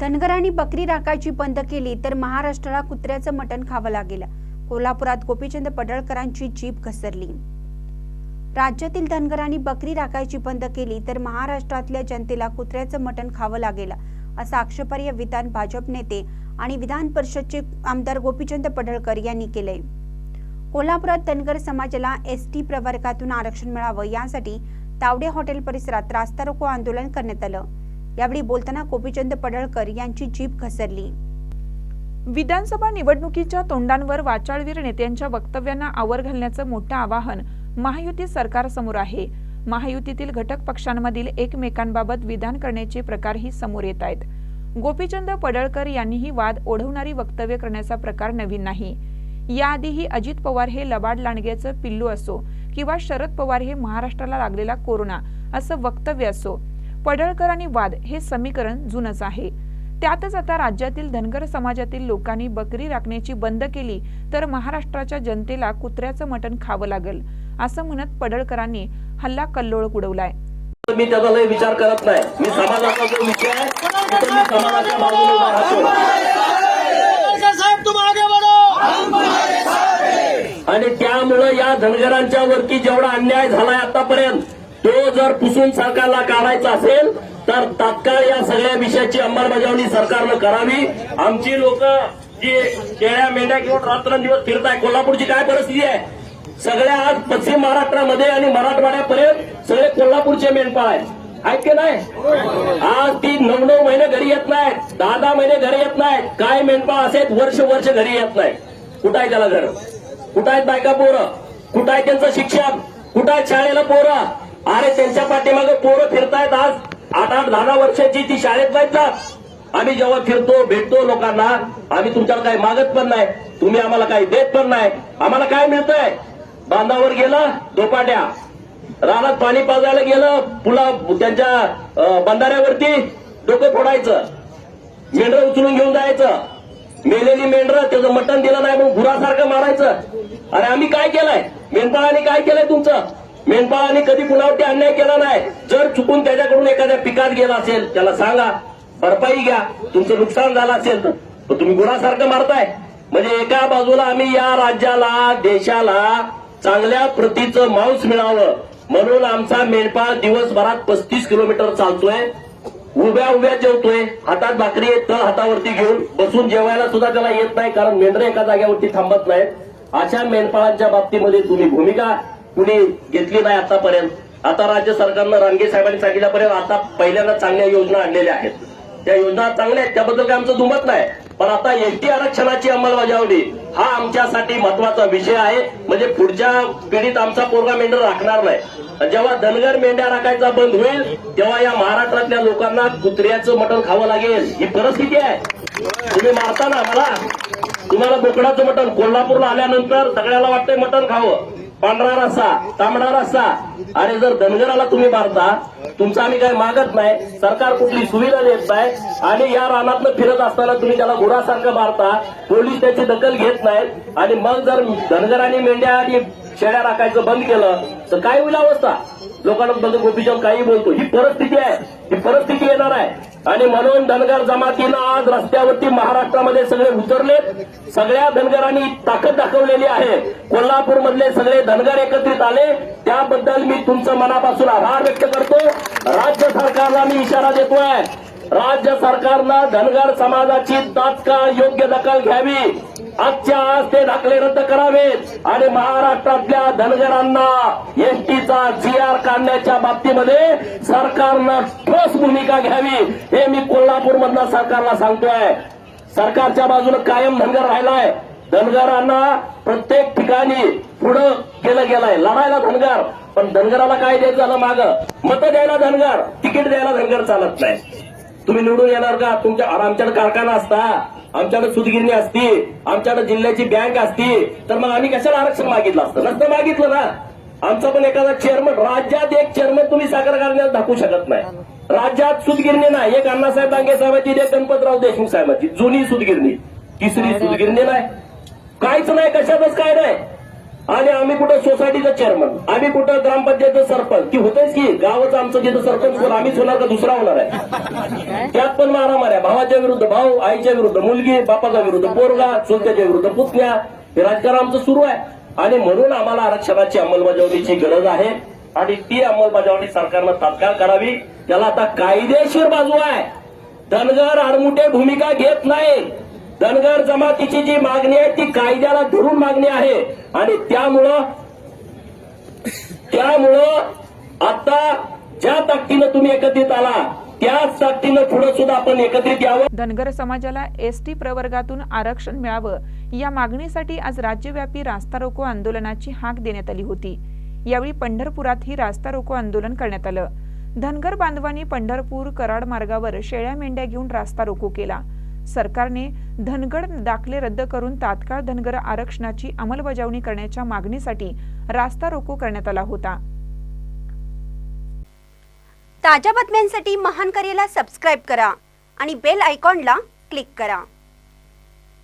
धनगरांनी बकरी राखायची बंद केली तर महाराष्ट्राला कुत्र्याचं मटण खावं लागेल. कोल्हापुरात गोपीचंद पडळकरांची जीभ घसरली. राज्यातील धनगरांनी बकरी राखायची बंद केली तर महाराष्ट्रातल्या जनतेला कुत्र्याचं मटण खावं लागेल असं आक्षेपार्ह विधान भाजप नेते आणि विधान परिषदचे आमदार गोपीचंद पडळकर यांनी केलंय. कोल्हापुरात धनगर समाजाला एस टी प्रवर्गातून आरक्षण मिळावं यासाठी तावडे हॉटेल परिसरात रास्ता रोको आंदोलन करण्यात आलं. यावेळी बोलताना गोपीचंद पडळकर यांची जीभ घसरली. विधानसभा निवडणुकीच्या तोंडांवर वाचाळवीर नेत्यांच्या वक्तव्यांना आवर घालण्याचं मोठं आवाहन महायुती सरकारसमोर आहे. महायुतीतील घटक पक्षांमधील एकमेकांबाबत विधान करण्याचे प्रकारही समोर येत आहेत. गोपीचंद पडळकर यांनीही वाद ओढवणारी वक्तव्य करण्याचा प्रकार नवीन नाही. याआधीही अजित पवार हे लबाड लांडग्याचं पिल्लू असो किंवा शरद पवार हे महाराष्ट्राला लागलेला कोरोना असं वक्तव्य असो पडळकर आणि वाद हे समीकरण जुनच आहे. त्यातच आता राज्यातील धनगर समाजातील लोकांनी बकरी राखण्याची बंद केली तर महाराष्ट्राच्या जनतेला कुत्र्याचं मटण खावं लागल असं म्हणत पडळकरांनी हल्ला कल्लोळ उडवलाय. मी त्याचा लय विचार करत नाही. मी समाजाचा जो विषय आहे तिथे मी समाजाच्या बाजूने उभा राहतो. आणि त्यामुळं या धनगरांच्या वरती जेवढा अन्याय झालाय आतापर्यंत तो जर पुसून सरकारला काढायचा असेल तर तात्काळ या सगळ्या विषयाची अंमलबजावणी सरकारनं करावी. आमची लोक जी शेळ्या मेंढ्या घेऊन रात्रंदिवस फिरताय कोल्हापूरची काय परिस्थिती आहे? सगळ्या आज पश्चिम महाराष्ट्रामध्ये आणि मराठवाड्यापर्यंत सगळे कोल्हापूरचे मेंढपाळ आहेत आहेत की नाही? आज ती नऊ नऊ महिने घरी येत नाहीत दहा दहा महिने घरी येत नाहीत काय मेंढपाळ असेल वर्ष वर्ष घरी येत नाही कुठं आहे त्याला घर? कुठं आहेत बायका पोरं? कुठं आहे त्यांचं शिक्षण? कुठं आहेत शाळेला पोरं? अरे त्यांच्या पाठीमागे पोरं फिरतायत आज. आठ आठ दहा दहा वर्षाची ती शाळेत नाहीत ना आम्ही जेव्हा फिरतो भेटतो लोकांना आम्ही तुमच्याला काही मागत पण नाही. तुम्ही आम्हाला काही देत पण नाही. आम्हाला काय मिळतंय? बांधावर गेलं दोपाट्या. रानात पाणी पाजायला गेलं पुला त्यांच्या बंधाऱ्यावरती डोकं फोडायचं. मेंढरं उचलून घेऊन जायचं. मेलेली मेंढरं त्याचं मटण दिलं नाही मग गुरासारखं मारायचं. अरे आम्ही काय केलंय? मेंढपाळाने काय केलंय तुमचं? मेंढपाळांनी कधी कुणावरती अन्याय केला नाही. जर चुकून त्याच्याकडून एखाद्या पिकात गेला असेल त्याला सांगा भरपाई घ्या तुमचं नुकसान झालं असेल तर तुम्ही गुरासारखं मारताय. म्हणजे एका बाजूला आम्ही या राज्याला देशाला चांगल्या प्रतीचं मांस मिळावं म्हणून आमचा मेंढपाळ दिवसभरात पस्तीस किलोमीटर चालतोय. उभ्या उभ्या जेवतोय. हातात भाकरी तळ हातावरती घेऊन बसून जेवायला सुद्धा त्याला येत नाही कारण मेंढरे एका जाग्यावरती थांबत नाहीत. अशा मेंढपाळांच्या बाबतीमध्ये तुम्ही भूमिका कुणी घेतली नाही आतापर्यंत. आता राज्य सरकारनं रांगे साहेबांनी सांगितल्यापर्यंत आता पहिल्यांदा चांगल्या योजना आणलेल्या आहेत. त्या योजना चांगल्या आहेत त्याबद्दल काही आमचं दुमत नाही. पण आता एसटी आरक्षणाची अंमलबजावणी हा आमच्यासाठी महत्त्वाचा विषय आहे. म्हणजे पुढच्या पिढीत आमचा पोरगा मेंढर राखणार नाही. जेव्हा धनगर मेंढ्या राखायचा बंद होईल तेव्हा या महाराष्ट्रातल्या लोकांना कुत्र्याचं मटण खावं लागेल. ही परिस्थिती आहे. तुम्ही मारता ना मला तुम्हाला बोकडाचं मटण कोल्हापूरला आल्यानंतर सगळ्याला वाटतंय मटण खावं. पांढरा रस्सा तांबडा रस्सा. आणि जर धनगराला तुम्ही मारता तुमचा आम्ही काही मागत नाही. सरकार कुठली सुविधा देत नाही. आणि या रानातनं फिरत असताना तुम्ही त्याला गुरासारखं मारता. पोलीस त्याची दखल घेत नाहीत. आणि मग जर धनगरांनी मेंढ्या आणि शेळ्या राखायचं बंद केलं तर काय होईल अवस्था? लोकांना बघून गोपीचंद काही बोलतो ही परिस्थिती आहे. ही परिस्थिती येणार आहे. आणि म्हणून धनगर जमातीनं आज रस्त्यावरती महाराष्ट्रामध्ये सगळे उतरलेत. सगळ्या धनगरांनी ताकद दाखवलेली आहे. कोल्हापूर मधले सगळे धनगर एकत्रित आले. त्याबद्दल मी तुमचं मनापासून आभार व्यक्त करतो. राज्य सरकारला मी इशारा देतोय. राज्य सरकारनं धनगर समाजाची तात्काळ योग्य दखल घ्यावी. आजच्या आज ते दाखले रद्द करावेत. आणि महाराष्ट्रातल्या धनगरांना एसटीचा जी आर काढण्याच्या बाबतीमध्ये सरकारनं ठोस भूमिका घ्यावी. हे मी कोल्हापूरमधनं सरकारला सांगतोय. सरकारच्या बाजूने कायम धनगर राहिलाय. धनगरांना प्रत्येक ठिकाणी पुढं केलं गेलंय. लढायला धनगर पण धनगराला काय द्यायचं झालं मागं? मतं द्यायला धनगर तिकीट द्यायला धनगर चालत नाही. तुम्ही निवडून येणार का? तुमच्या अरे आमच्याकडे कारखाना असता. आमच्याकडे सुतगिरणी असती आमच्याकडे जिल्ह्याची बँक असती तर मग आम्ही कशाला आरक्षण मागितलं असतं? नसतं मागितलं ना. आमचा पण एखादा चेअरमन राज्यात एक चेअरमन तुम्ही साखर कारखान्यात दाखवू शकत नाही. राज्यात सुतगिरणी नाही. एक अण्णासाहेब दांगे साहेबांची एक गणपतराव देशमुख साहेबांची. जुनी सुतगिरणी तिसरी सुतगिरणी नाही. काहीच नाही. कशातच काय नाही. आणि आम्ही कुठं सोसायटीचं चेअरमन आम्ही कुठं ग्रामपंचायतचं सरपंच की होतेच की गावाचं आमचं जिथं सरपंच कोण आम्हीच होणार का दुसरा होणार आहे? त्यात पण मारामाऱ्या भावाच्या विरुद्ध भाऊ आईच्या विरुद्ध मुलगी बापाच्या विरुद्ध पोरगा चुलत्याच्या विरुद्ध पुतण्या हे राजकारण आमचं सुरू आहे. आणि म्हणून आम्हाला आरक्षणाची अंमलबजावणीची गरज आहे. आणि ती अंमलबजावणी सरकारनं तात्काळ करावी. त्याला आता कायदेशीर बाजू आहे. धनगर आडमुठे भूमिका घेत नाही. धनगर जमातीची जी मागणी आहे ती कायद्याला धरून मागणी आहे. आणि त्यामुळं त्यामुळं आता ज्या ताकदीनं तुम्ही एकत्रित आला त्याच ताकदीनं पुढे सुद्धा आपण एकत्रित यावं. धनगर समाजाला एसटी प्रवर्गातून आरक्षण मिळावं या मागणीसाठी आज राज्यव्यापी रास्ता रोको आंदोलनाची हाक देण्यात आली होती. यावेळी पंढरपुरातही रास्ता रोको आंदोलन करण्यात आलं. धनगर बांधवांनी पंढरपूर कराड मार्गावर शेळ्या मेंढ्या घेऊन रास्ता रोको केला. सरकारने धनगर दाखले रद्द करून तात्काळ धनगर आरक्षणाची अंमलबजावणी करण्याच्या मागणीसाठी रास्ता रोको करण्यात आला होता. ताज्या बातम्यांसाठी महान करेला सबस्क्राईब करा आणि बेल आयकॉनला क्लिक करा.